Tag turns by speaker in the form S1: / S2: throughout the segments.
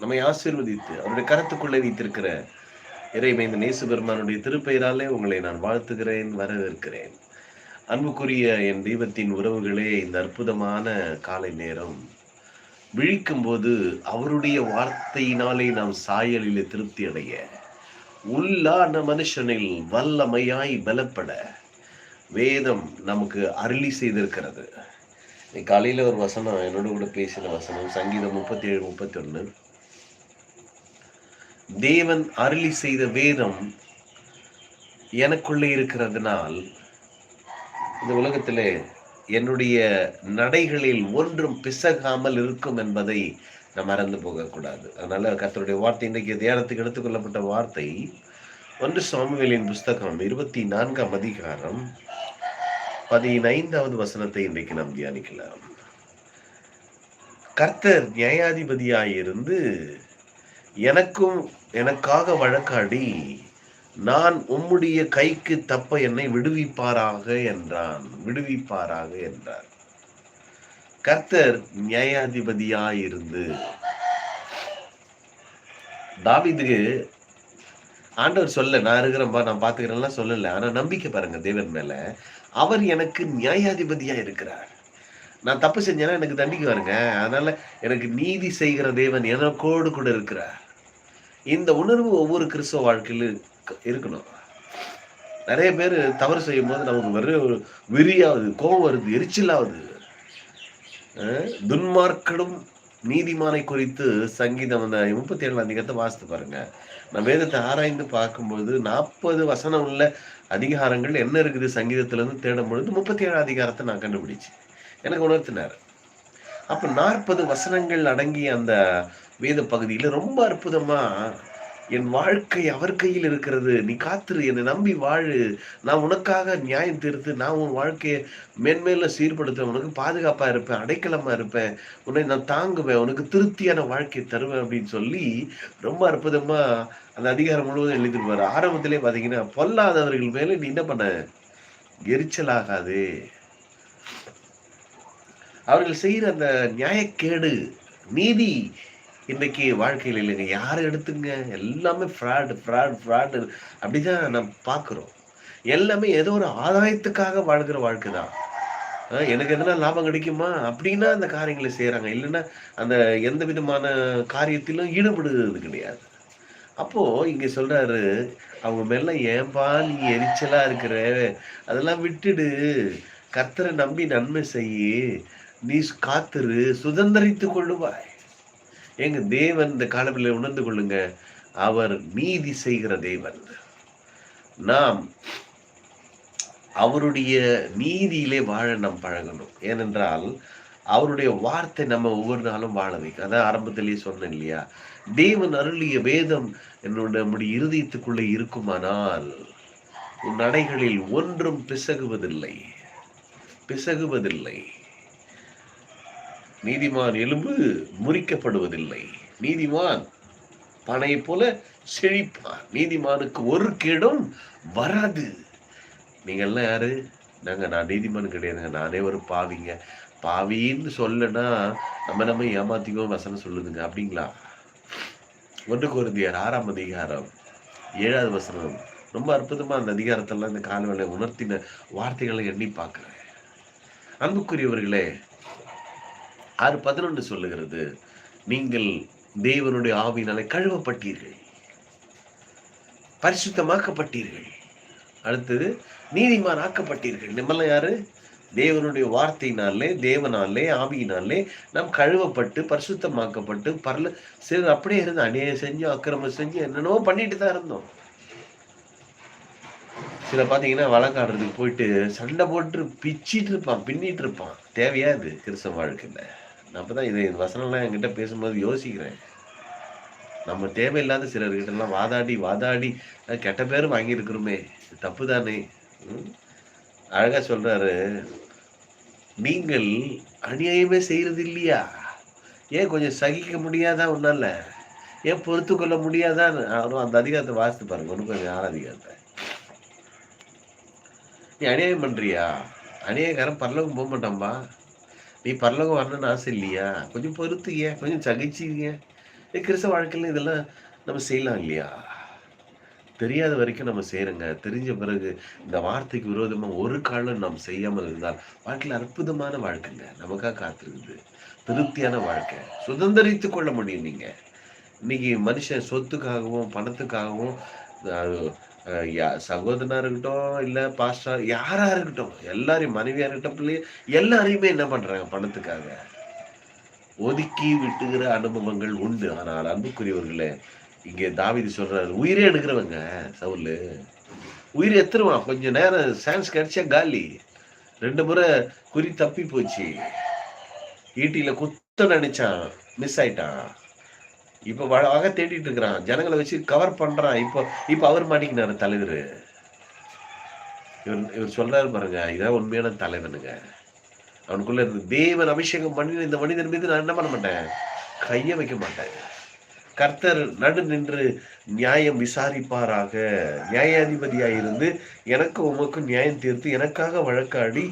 S1: நம்மை ஆசீர்வதித்து அவருடைய கரத்துக்குள்ளே வைத்திருக்கிற இறைமைந்த நேசு பெருமானுடைய திருப்பெயராலே உங்களை நான் வாழ்த்துகிறேன் வரவேற்கிறேன். அன்புக்குரிய என் தெய்வத்தின் உறவுகளே இந்த அற்புதமான காலை நேரம் விழிக்கும் போது அவருடைய வார்த்தையினாலே நாம் சாயலிலே திருப்தி அடைய உள்ளான மனுஷனில் வல்லமையாய் பலப்பட வேதம் நமக்கு அருளி செய்திருக்கிறது. இன்னைக்கு காலையில ஒரு வசனம் என்னோட கூட பேசின வசனம் சங்கீதம் முப்பத்தி ஏழு முப்பத்தி ஒன்று தேவன் அருளி செய்த வேதம் எனக்குள்ளே இருக்கிறதுனால் இந்த உலகத்திலே என்னுடைய நடைகளில் ஒன்றும் பிசகாமல் இருக்கும் என்பதை நாம் மறந்து போகக்கூடாது. அதனால கர்த்தருடைய வார்த்தை இன்றைக்கு தியானத்துக்கு எடுத்துக்கொள்ளப்பட்ட வார்த்தை ஒன்று சாமுவேலின் புஸ்தகம் இருபத்தி நான்காம் அதிகாரம் பதினைந்தாவது வசனத்தை இன்றைக்கு நாம் தியானிக்கலாம். கர்த்தர் நியாயாதிபதியாயிருந்து எனக்கும் எனக்காக வழக்காடி நான் உம்முடைய கைக்கு தப்ப என்னை விடுவிப்பாராக என்றான். விடுவிப்பாராக என்றார். கர்த்தர் நியாயாதிபதியாயிருந்து தாவிதுக்கு ஆண்டவர் சொல்ல நான் இருக்கிறேன்பா நான் பாத்துக்கிறேன்லாம் சொல்லலை ஆனா நம்பிக்கை பாருங்க தேவன் மேல. அவர் எனக்கு நியாயாதிபதியா இருக்கிறார் நான் தப்பு செஞ்சேன்னா எனக்கு தண்டிக்கு வருங்க. அதனால எனக்கு நீதி செய்கிற தேவன் எனக்கோடு கூட இருக்கிறார். இந்த உணர்வு ஒவ்வொரு கிறிஸ்தவ வாழ்க்கையிலும் இருக்கணும். நிறைய பேர் தவறு செய்யும் போது நமக்கு வெறும் விரியாவது கோபம் வருது எரிச்சலாவது. துன்மார்க்கடும் நீதிமானை குறித்து சங்கீதம் அந்த முப்பத்தி ஏழாம் அதிகாரத்தை வாசித்து பாருங்க. நான் வேதத்தை ஆராய்ந்து பார்க்கும்போது நாற்பது வசனம் உள்ள அதிகாரங்கள் என்ன இருக்குது? சங்கீதத்திலிருந்து தேடும் பொழுது முப்பத்தி ஏழு அதிகாரத்தை நான் கண்டுபிடிச்சேன். எனக்கு உணர்த்தினார். அப்போ நாற்பது வசனங்கள் அடங்கிய அந்த வேத பகுதியில் ரொம்ப அற்புதமாக என் வாழ்க்கை அவர் கையில் இருக்கிறது. நீ காத்துரு என்னை நம்பி வாழு. நான் உனக்காக நியாயம் தீர்த்து நான் உன் வாழ்க்கையை மேன்மேல சீர்படுத்துவேன். உனக்கு பாதுகாப்பாக இருப்பேன் அடைக்கலமாக இருப்பேன். உன்னை நான் தாங்குவேன். உனக்கு திருப்தியான வாழ்க்கையை தருவேன். அப்படின்னு சொல்லி ரொம்ப அற்புதமாக அந்த அதிகாரம் முழுவதும் எழுதிருப்பார் ஆரம்பத்திலே பார்த்தீங்கன்னா பொல்லாதவர்கள் மேலே நீ என்ன பண்ண? எரிச்சலாகாது. அவர்கள் செய்கிற அந்த நியாயக்கேடு நீதி இன்னைக்கு வாழ்க்கையில் இல்லைங்க. யாரை எடுத்துங்க? எல்லாமே ஃப்ராடு ஃப்ராட் ஃப்ராடு அப்படி தான் நம்ம பார்க்குறோம். எல்லாமே ஏதோ ஒரு ஆதாயத்துக்காக வாழ்கிற வாழ்க்கை தான். எனக்கு எதனா லாபம் கிடைக்குமா? அப்படின்னா அந்த காரியங்களை செய்கிறாங்க இல்லைன்னா அந்த எந்த விதமான காரியத்திலும் ஈடுபடுகிறது கிடையாது. அப்போது இங்கே சொல்கிறாரு அவங்க மேல ஏன்பா நீ எரிச்சலாக இருக்கிற. அதெல்லாம் விட்டுடு. கர்த்தரை நம்பி நன்மை செய்யு. நீ காத்திரு சுதந்திரித்து கொள்ளுவாய். எங்க தேவன் இந்த காலத்தில் உணர்ந்து கொள்ளுங்க அவர் நீதி செய்கிற தேவன். நாம் அவருடைய நீதியிலே வாழ நாம் பழகணும். ஏனென்றால் அவருடைய வார்த்தை நம்ம ஒவ்வொரு நாளும் வாழ வைக்கும். அதான் ஆரம்பத்திலேயே சொன்னேன் இல்லையா? தேவன் அருளிய வேதம் என்னோட நம்முடைய இருதயத்துக்குள்ளே இருக்குமானால் உன் நடைகளில் ஒன்றும் பிசகுவதில்லை. பிசகுவதில்லை. நீதிமான் எலும்பு முறிக்கப்படுவதில்லை. நீதிமான் பனை போல செழிப்பான் நீதிமானுக்கு ஒரு கேடும் வராது. நீங்கள்லாம் யாரு? நாங்க நான் நீதிமான் கிடையாதுங்க. நானே ஒரு பாவிங்க. பாவின்னு சொல்லனா நம்ம நம்ம ஏமாத்திக்கோ வசனம் சொல்லுதுங்க. அப்படிங்களா? ஒன்று குருந்தியர் ஆறாம் அதிகாரம் ஏழாவது வசனம். ரொம்ப அற்புதமா அந்த அதிகாரத்தெல்லாம் இந்த காலவேளை உணர்த்தின வார்த்தைகளை எண்ணி பார்க்குறேன். அன்புக்குரியவர்களே ஆறு பதினொன்று சொல்லுகிறது நீங்கள் தேவனுடைய ஆவியினாலே கழுவப்பட்டீர்கள் பரிசுத்தமாக்கப்பட்டீர்கள். அடுத்தது நீதிமான் ஆக்கப்பட்டீர்கள் நம்மெல்லாம் யாரு? தேவனுடைய வார்த்தையினாலே தேவனாலே ஆவியினாலே நாம் கழுவப்பட்டு பரிசுத்தமாக்கப்பட்டு பரல சரி அப்படியே இருந்து அநியாயம் செஞ்சு அக்கிரமம் செஞ்சு என்னென்னவோ பண்ணிட்டு தான் இருந்தோம். சில பார்த்தீங்கன்னா வழக்காடுறதுக்கு போயிட்டு சண்டை போட்டு பிச்சிட்டு இருப்பான் பின்னிட்டு இருப்பான். தேவையா இது கிறிஸ்தவ வாழ்க்கையில்? நான் அப்பதான் இதை இந்த வசனம்லாம் என்கிட்ட பேசும்போது யோசிக்கிறேன். நம்ம தேவையில்லாத சிலர்கிட்டலாம் வாதாடி வாதாடி கெட்ட பேர் வாங்கியிருக்கிறோமே. தப்பு தானே அழகாக சொல்கிறாரு நீங்கள் அநியாயமே செய்கிறது இல்லையா? ஏன் கொஞ்சம் சகிக்க முடியாதா ஒன்றால் ஏன் பொறுத்து கொள்ள முடியாதா? அவரும் அந்த அதிகாரத்தை வாசித்து பாருங்க ஒன்று கொஞ்சம் ஆறு அதிகாரத்தை. நீ அநியாயம் பண்ணுறியா அநியாயக்காரன் பரலோகம் போக மாட்டான்பா? நீ பரலோகம் வரணும்னு ஆசை இல்லையா? கொஞ்சம் பொறுத்துங்க கொஞ்சம் சகிச்சுக்க கிறிஸ்தவ வாழ்க்கையில் இதெல்லாம் நம்ம செய்யலாம் இல்லையா? தெரியாத வரைக்கும் நம்ம செய்கிறோங்க தெரிஞ்ச பிறகு இந்த வார்த்தைக்கு விரோதமாக ஒரு காலம் நாம் செய்யாமல் இருந்தால் வாழ்க்கையில் அற்புதமான வாழ்க்கைங்க. நமக்காக காத்திருக்குது. திருப்தியான வாழ்க்கை. சுதந்திரித்து கொள்ள முடியும் நீங்கள் இன்னைக்கு மனுஷன் சொத்துக்காகவும் பணத்துக்காகவும் சகோதரனா இருக்கட்டும் இல்ல பாஸ்டா யாரா இருக்கட்டும் எல்லாரையும் மனைவியா இருக்கட்டும் பிள்ளைய எல்லாரையுமே என்ன பண்றாங்க பணத்துக்காக. ஒதுக்கி விட்டுகிற அனுபவங்கள் உண்டு. ஆனால் அன்புக்குரியவர்களே இங்கே தாவிதி சொல்றாரு உயிரே எடுக்கிறவங்க சவுல். உயிர் எத்துருவான் கொஞ்ச நேரம் சான்ஸ் கிடைச்சா காலி. ரெண்டு முறை குறி தப்பி போச்சு. ஈட்டியில குத்த நினைச்சான். மிஸ் ஆயிட்டான். இப்ப வக தேடிட்டு இருக்கிறான். ஜனங்களை வச்சு கவர் பண்றான். இப்போ இப்போ அவர் மாட்டிக்கினாரு தலைவர். இவர் இவர் சொல்றாரு பாருங்க இதான் உண்மையான தலைவனுங்க. அவனுக்குள்ள இருந்து தேவன் அபிஷேகம் பண்ணி இந்த மனிதன் மீது நான் என்ன பண்ண மாட்டேன்? கையை வைக்க மாட்டேன். கர்த்தர் நடு நின்று நியாயம் விசாரிப்பாராக. நியாயாதிபதியாக இருந்து எனக்கு உமக்கும் நியாயம் தீர்த்து எனக்காக வழக்காடி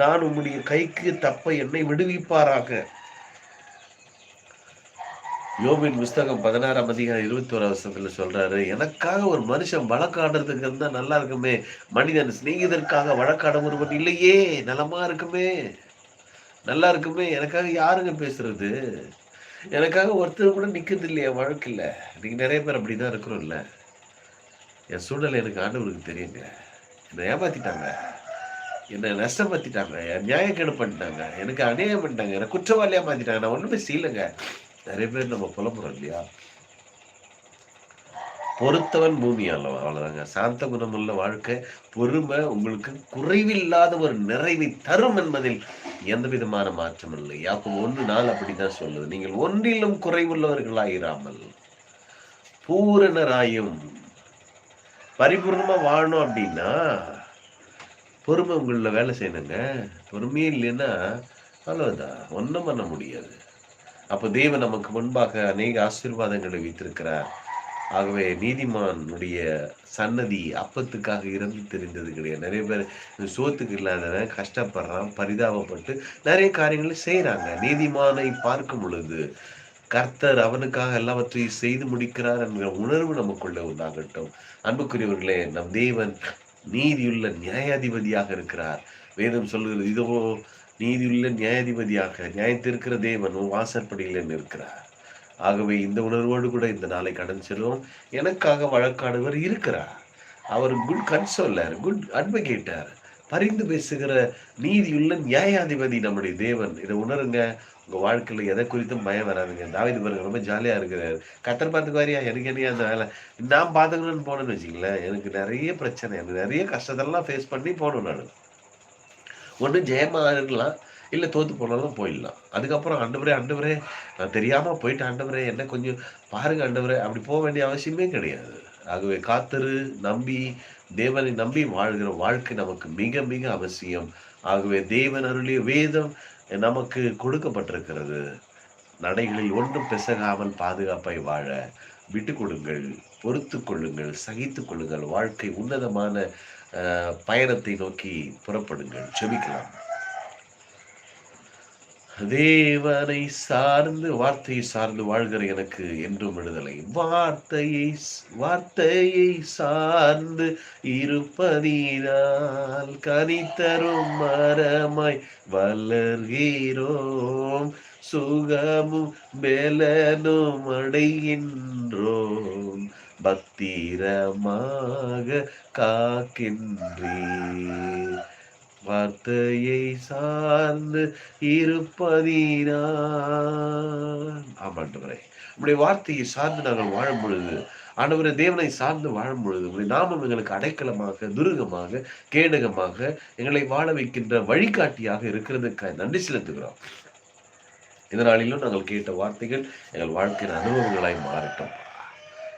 S1: நான் உம்முடைய கைக்கு தப்ப என்னை விடுவிப்பாராக. யோபின் புஸ்தகம் பதினாறாம் அதிகாரம் இருபத்தி ஒரு வருஷத்துல சொல்றாரு எனக்காக ஒரு மனுஷன் வழக்காடுறதுக்கு இருந்தா நல்லா இருக்குமே. மனிதன் சிநேகிதற்காக வழக்காட ஒருவன் இல்லையே. நலமா இருக்குமே. நல்லா இருக்குமே. எனக்காக யாருங்க பேசுறது? எனக்காக ஒருத்தர் கூட நிக்கிறது இல்லையா வழக்கில்ல நீங்க நிறைய பேர் அப்படிதான் இருக்கிறோம்ல. என் சூழ்நிலை எனக்கு ஆண்டவருக்கு தெரியுங்க. என்னை ஏமாத்திட்டாங்க. என்னை நஷ்டப்படுத்திட்டாங்க. என் நியாயக்கேடு பண்ணிட்டாங்க. எனக்கு அநியாயம் பண்ணிட்டாங்க. என்னை குற்றவாளியாக மாத்திட்டாங்க. நான் ஒன்றுமே செய்யலைங்க. நிறைய பேர் நம்ம புலம்புறோம் இல்லையா? பொறுத்தவன் பூமி அல்லவா அவ்வளோதாங்க சாந்த குணமுள்ள வாழ்க்கை பொறுமை உங்களுக்கு குறைவில்லாத ஒரு நிறைவை தரும் என்பதில் எந்த விதமான மாற்றம் இல்லை. யாக்கும் ஒன்று நாள் அப்படிதான் சொல்லுது. நீங்கள் ஒன்றிலும் குறைவுள்ளவர்களாயிராமல் பூரணராயும் பரிபூர்ணமா வாழணும் அப்படின்னா பொறுமை உங்களில் வேலை செய்யணுங்க. பொறுமையே இல்லைன்னா அவ்வளவுதான். ஒன்றும் பண்ண முடியாது. அப்போ தேவன் நமக்கு முன்பாக அநேக ஆசீர்வாதங்களை வைத்திருக்கிறார். ஆகவே நீதிமானுடைய சன்னதி அப்பத்துக்காக இறந்து தெரிந்தது கிடையாது. நிறைய பேர் சோத்துக்கு இல்லாதவன் கஷ்டப்படுறான் பரிதாபப்பட்டு நிறைய காரியங்களை செய்யறாங்க நீதிமானை பார்க்கும் பொழுது கர்த்தர் அவனுக்காக எல்லாவற்றையும் செய்து முடிக்கிறார் என்கிற உணர்வு நமக்குள்ள உண்டாகட்டும். அன்புக்குரியவர்களே நம் தேவன் நீதியுள்ள நியாயாதிபதியாக இருக்கிறார். வேதம் சொல்லுகிறது இதோ நீதியுள்ள நியாயாதிபதியாக நியாயத்திருக்கிற தேவன் வாசற்படியில் நிற்கிறார். ஆகவே இந்த உணர்வோடு கூட இந்த நாளை கடன் செல்வோம். எனக்காக வழக்காடுவர் இருக்கிறார். அவர் குட் கன்சோலர் குட் அட்வொகேட்டர் பரிந்து பேசுகிற நீதியுள்ள நியாயாதிபதி நம்முடைய தேவன். இதை உணருங்க. உங்க வாழ்க்கையில எதை குறித்தும் பயம் வராதுங்க. தாவிது பாருங்க ரொம்ப ஜாலியா இருக்கிறாரு. கத்தர் பார்த்துக்கு வாரியா? எனக்கு என்னையா அந்த வேலை? நான் பார்த்துக்கணும்னு போனேன்னு வச்சுங்களேன் எனக்கு நிறைய பிரச்சனை எனக்கு நிறைய கஷ்டத்தெல்லாம் ஃபேஸ் பண்ணி போகணும் நான். ஒன்று ஜெயமாக இருக்கலாம் இல்லை தோற்று போனாலும் போயிடலாம். அதுக்கப்புறம் ஆண்டவரே ஆண்டவரே நான் தெரியாமல் போயிட்டு ஆண்டவரே என்ன கொஞ்சம் பாருங்க ஆண்டவரே அப்படி போக வேண்டிய அவசியமே கிடையாது. ஆகவே காத்திரு நம்பி தேவனை நம்பி வாழ்கிற வாழ்க்கை நமக்கு மிக மிக அவசியம். ஆகவே தேவன் அருளிய வேதம் நமக்கு கொடுக்கப்பட்டிருக்கிறது. நடைகளில் ஒன்றும் பெசகாமல் பாதுகாப்பாய் வாழ விட்டு கொடுங்கள் பொறுத்து கொள்ளுங்கள் சகித்து கொள்ளுங்கள் வாழ்க்கை உன்னதமான பயணத்தை நோக்கி புறப்படுங்கள். செபிக்கலாம் தேவனை சார்ந்து வார்த்தையை சார்ந்து வாழ்கிற எனக்கு என்றும் விடுதலை. வார்த்தையை வார்த்தையை சார்ந்து இருப்பதினால் கனித்தரும் மரமாய் வளர்கிறோம். சுகமும் பெலனும் அடைகின்றோம். தீரமாக காக்கின்றே வார்த்தையை சார்ந்து இருப்பதீரா ஆமாண்டவரே உங்களுடைய வார்த்தையை சார்ந்து நாங்கள் வாழும் பொழுது ஆண்டவரை தேவனை சார்ந்து வாழும் பொழுது உங்களுடைய நாமம் எங்களுக்கு அடைக்கலமாக துருகமாக கேடகமாக எங்களை வாழ வைக்கின்ற வழிகாட்டியாக இருக்கிறதுக்காக நன்றி செலுத்துகிறோம். இதனாலும் நாங்கள் கேட்ட வார்த்தைகள் எங்கள் வாழ்க்கையின் அனுபவங்களாய் மாறட்டும்.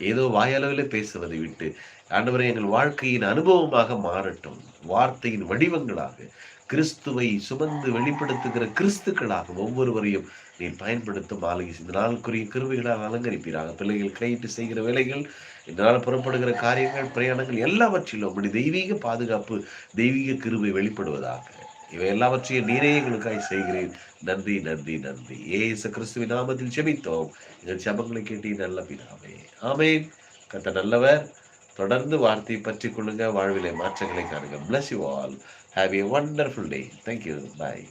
S1: ஏதோ வாயளவில் பேசுவதை விட்டு ஆண்டவரை எங்கள் வாழ்க்கையின் அனுபவமாக மாறட்டும். வார்த்தையின் வடிவங்களாக கிறிஸ்துவை சுமந்து வெளிப்படுத்துகிற கிறிஸ்துக்களாக ஒவ்வொருவரையும் நீர் பயன்படுத்தும் ஆளுகை இந்த நாளுக்குரிய கிருவிகளால் அலங்கரிப்பீராக. பிள்ளைகள் கையிட்டு செய்கிற வேலைகள் இந்த நாள் புறப்படுகிற காரியங்கள் பிரயாணங்கள் எல்லாவற்றிலும் அப்படி தெய்வீக பாதுகாப்பு தெய்வீக கிருவை வெளிப்படுவதாக. இவை எல்லாவற்றையும் நீரே எங்களுக்காய் செய்கிறேன். நன்றி நன்றி நன்றி. ஏசு கிறிஸ்துவ நாமத்தில் செபித்தோம் எங்கள் ஜபங்களை கேட்டி நல்ல பிதாவே. ஆமேன். கத்த நல்லவர். தொடர்ந்து வார்த்தையை பற்றி கொள்ளுங்க. வாழ்விலை மாற்றங்களை காணுங்க. Bless you all have a wonderful day thank you bye